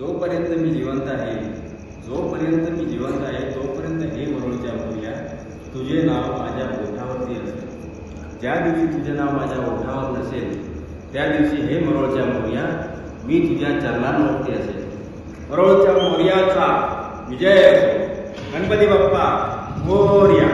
जोपर्यंत मी जिवंत आहे जोपर्यंत मी जिवंत आहे तोपर्यंत हे मरोळच्या मोर्या तुझे नाव माझ्या ओठावरती असेल ज्या दिवशी तुझे नाव माझ्या ओठावर नसेल त्या दिवशी हे मरोळच्या मोर्या मी तुझ्या चरणांवरती असेल. मरोळच्या मोर्याचा विजय असो. गणपती बाप्पा मोर्या.